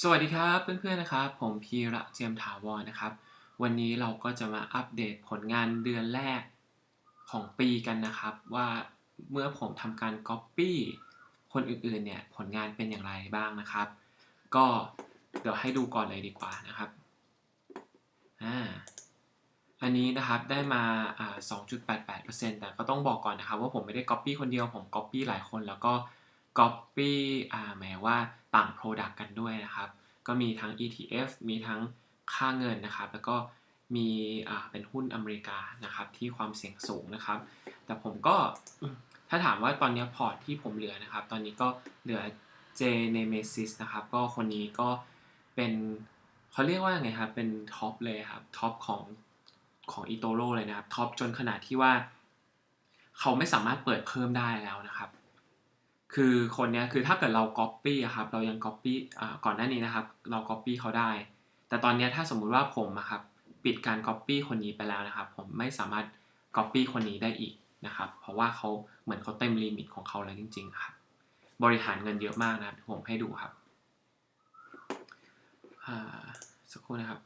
สวัสดีครับเพื่อนๆนะครับ ผมพีระเจียมถาวรนะครับ วันนี้เราก็จะมาอัปเดตผลงานเดือนแรกของปีกันนะครับ ว่าเมื่อผมทำการ Copy คนอื่นๆเนี่ยผลงานเป็นอย่างไรบ้างนะครับ ก็เดี๋ยวให้ดูก่อนเลยดีกว่านะครับอ่าอันนี้นะครับได้มา 2.88%แต่ก็ต้องบอกก่อนนะครับ ว่าผมไม่ได้ Copy คนเดียวผม Copy หลายคนแล้วก็ Copy อ่าหมายว่าต่าง Product กันด้วยนะครับ ก็มีทั้ง ETF มีทั้งค่าเงินนะครับ แล้วก็มีอ่าเป็นหุ้นอเมริกานะครับที่ความเสี่ยงสูงนะครับ แต่ผมก็ถ้าถามว่าตอนนี้พอร์ตที่ผมเหลือนะครับ ตอนนี้ก็เหลือ J Nemesis นะครับ ก็คนนี้ก็เป็นเขาเรียกว่าไงครับ เป็นท็อปเลยครับ ท็อปของของอีโตโรเลยนะครับ ท็อปจนขนาดที่ว่า เขาไม่สามารถเปิดเพิ่มได้แล้วนะครับ คือคนเนี้ยคือถ้าเกิดเรา Copy อะครับเรายัง Copy อ่าก่อนหน้านี้นะครับ เรา Copy เขาได้ แต่ตอนเนี้ยถ้าสมมุติว่าผมอะครับปิดการ Copy คนนี้ไปแล้วนะครับ ผมไม่สามารถ Copy คนนี้ได้อีกนะครับ เพราะว่าเขาเหมือนเขาเต็มลิมิตของเขาแล้วจริงๆครับ บริหารเงินเยอะมากนะครับผมให้ดูครับอ่าสักครู่นะครับ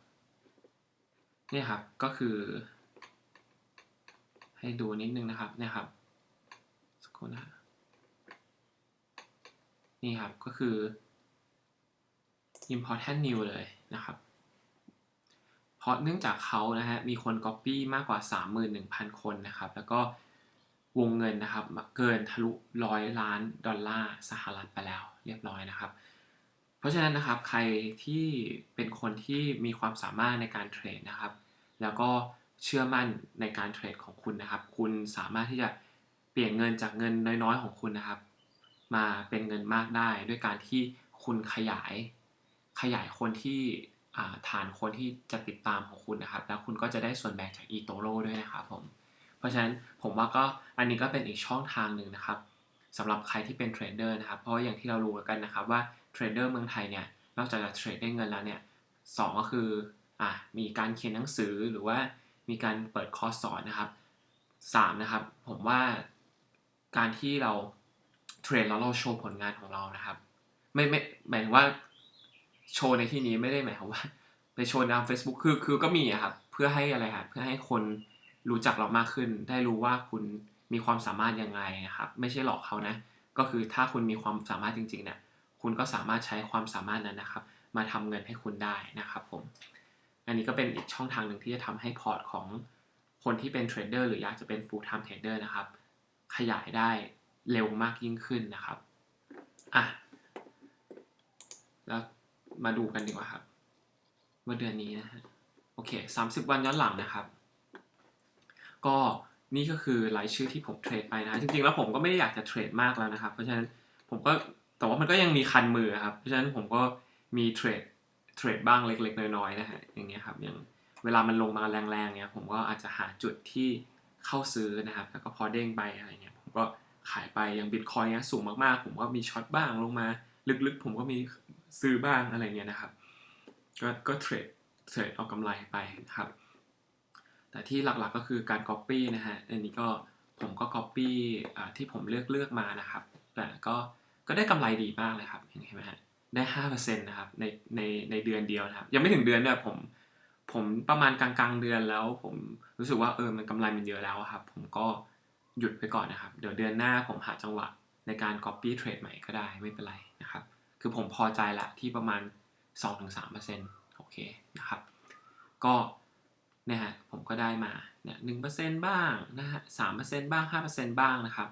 นี่ครับก็คือ ให้ดูนิดนึงนะครับเนี่ยครับสักครู่นะครับ นี่ครับก็คือ important new เลยนะครับ เพราะเนื่องจากเขานะฮะมีคน copy มากกว่า 31,000 คนนะครับ แล้วก็วงเงินนะครับเกินทะลุร้อยล้านดอลลาร์สหรัฐไปแล้วเรียบร้อยนะครับ เพราะฉะนั้นนะครับใครที่เป็นคนที่มีความสามารถในการเทรดนะครับ แล้วก็เชื่อมั่นในการเทรดของคุณนะครับ คุณสามารถที่จะเปลี่ยนเงินจากเงินน้อยๆของคุณนะครับ มาเป็นเงินมากได้ ด้วยการที่คุณขยายขยายคนที่ฐานคนที่จะติดตามของคุณนะครับ แล้วคุณก็จะได้ส่วนแบ่งจาก eToro ด้วยนะครับผมเพราะฉะนั้นผมว่าก็อันนี้ก็เป็นอีกช่องทางหนึ่งนะครับสำหรับใครที่เป็นเทรดเดอร์นะครับ เพราะอย่างที่เรารู้กันนะครับว่าเทรดเดอร์เมืองไทยเนี่ยนอกจากจะเทรดได้เงินแล้วเนี่ยสองก็คืออะมีการเขียนหนังสือหรือว่ามีการเปิดคอร์สสอนนะครับสามนะครับ ผมว่าการที่เรา เทรดแล้วเราโชว์ผลงานของเรานะครับ ไม่ไม่หมายถึงว่าโชว์ในที่นี้ไม่ได้หมายความว่าไปโชว์ตาม Facebook คือคือก็มีครับ เพื่อให้อะไรครับเพื่อให้คนรู้จักเรามากขึ้น ได้รู้ว่าคุณมีความสามารถยังไงนะครับ ไม่ใช่หลอกเขานะ ก็คือถ้าคุณมีความสามารถจริงๆเนี่ยคุณก็สามารถใช้ความสามารถนั้นนะครับ มาทำเงินให้คุณได้นะครับผมอันนี้ก็เป็นอีกช่องทางหนึ่งที่จะทำให้พอร์ตของคนที่เป็นเทรดเดอร์หรืออยากจะเป็น full time trader นะครับ ขยายได้ เร็วมากยิ่งขึ้นนะครับอะแล้วมาดูกันดีกว่าครับว่าเดือนนี้นะฮะโอเค30วันย้อนหลังนะครับ ก็นี่ก็คือรายชื่อที่ผมเทรดไปนะจริงๆแล้วผมก็ไม่ได้อยากจะเทรดมากแล้วนะครับ เพราะฉะนั้นผมก็แต่ว่ามันก็ยังมีคันมือครับ เพราะฉะนั้นผมก็มีเทรดเทรดบ้างเล็ก ๆ น้อยๆนะฮะอย่างเงี้ยครับอย่างเวลามันลงมาแรงๆเนี้ยผมก็อาจจะหาจุดที่เข้าซื้อนะครับ แล้วก็พอเด้งไปอะไรเงี้ยผมก็ ขายไปอย่างบิตคอยเนี้ยสูงมากๆ ผมก็มีช็อตบ้างลงมา ลึกๆ ผมก็มีซื้อบ้างอะไรเงี้ยนะครับ ก็ก็เทรดเทรดเอากำไรไปนะครับ แต่ที่หลักๆก็คือการ Copy นะฮะอันนี้ก็ผมก็ Copy อ่าที่ผมเลือกเลือกมานะครับแต่ก็ก็ได้กำไรดีมากเลยครับเห็นไหมฮะได้ห้าเปอร์เซ็นต์นะครับในในในเดือนเดียวนะครับ ยังไม่ถึงเดือนเนี่ยผมผมประมาณกลางๆเดือนแล้ว ผมรู้สึกว่าเออมันกำไรมันเยอะแล้วครับ ผมก็ หยุดไปก่อนนะครับ เดี๋ยวเดือนหน้าผมหาจังหวะในการ copy trade ใหม่ก็ได้ไม่เป็นไรนะครับ คือผมพอใจละที่ประมาณ 2-3%โอเคนะครับ ก็เนี่ยฮะผมก็ได้มาเนี่ยหนึ่งเปอร์เซ็นต์บ้างนะฮะสามเปอร์เซ็นต์บ้างห้าเปอร์เซ็นต์บ้างนะครับ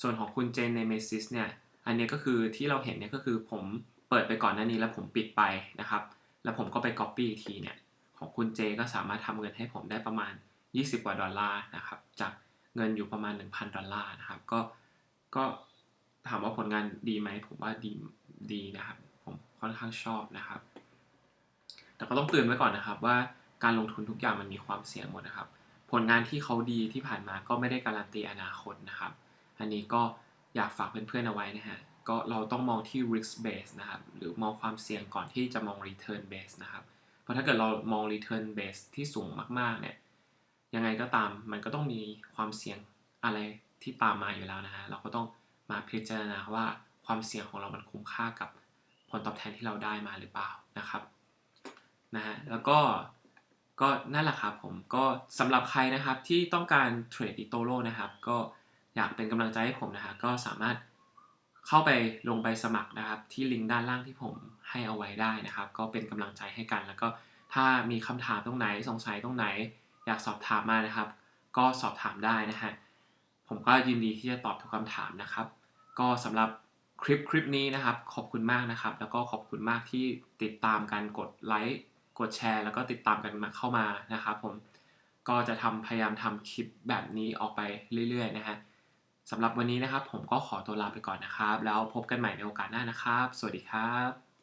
ส่วนของคุณเจนในเมซิสเนี่ย อันนี้ก็คือที่เราเห็นเนี่ยก็คือผมเปิดไปก่อนหน้านี้แล้วผมปิดไปนะครับ แล้วผมก็ไป copy อีกทีเนี่ย ของคุณเจก็สามารถทำเงินให้ผมได้ประมาณ 20 กว่าดอลลาร์นะครับ จาก เงินอยู่ประมาณ 1,000 ดอลลาร์นะครับ ก็ก็ถามว่าผลงานดีไหมผมว่าดีดีนะครับ ผมค่อนข้างชอบนะครับ แต่ก็ต้องเตือนไว้ก่อนนะครับว่าการลงทุนทุกอย่างมันมีความเสี่ยงหมดนะครับ ผลงานที่เขาดีที่ผ่านมาก็ไม่ได้การันตีอนาคตนะครับ อันนี้ก็อยากฝากเพื่อนๆเอาไว้นะฮะก็เราต้องมองที่ risk base นะครับ หรือมองความเสี่ยงก่อนที่จะมอง return base นะครับ เพราะถ้าเกิดเรามอง return base ที่สูงมากๆเนี่ย ยังไงก็ตามมันก็ต้องมีความเสี่ยงอะไรที่ตามมาอยู่แล้วนะฮะเราก็ต้องมาพิจารณาว่าความเสี่ยงของเรามันคุ้มค่ากับผลตอบแทนที่เราได้มาหรือเปล่านะครับนะฮะแล้วก็ก็นั่นแหละครับผมก็สำหรับใครนะครับที่ต้องการเทรดอิโตโรนะครับ ก็อยากเป็นกำลังใจให้ผมนะฮะก็สามารถเข้าไปลงใบสมัครนะครับ ที่ลิงก์ด้านล่างที่ผมให้เอาไว้ได้นะครับ ก็เป็นกำลังใจให้กัน แล้วก็ถ้ามีคำถามตรงไหนสงสัยตรงไหน อยากสอบถามมานะครับ ก็สอบถามได้นะฮะผมก็ยินดีที่จะตอบทุกคำถามนะครับ ก็สำหรับคลิปคลิปนี้นะครับ ขอบคุณมากนะครับ แล้วก็ขอบคุณมากที่ติดตามกันกดไลค์กดแชร์ แล้วก็ติดตามกันมาเข้ามานะครับผมก็จะทำพยายามทำคลิปแบบนี้ออกไปเรื่อยๆนะฮะสำหรับวันนี้นะครับ ผมก็ขอตัวลาไปก่อนนะครับ แล้วพบกันใหม่ในโอกาสหน้านะครับ สวัสดีครับ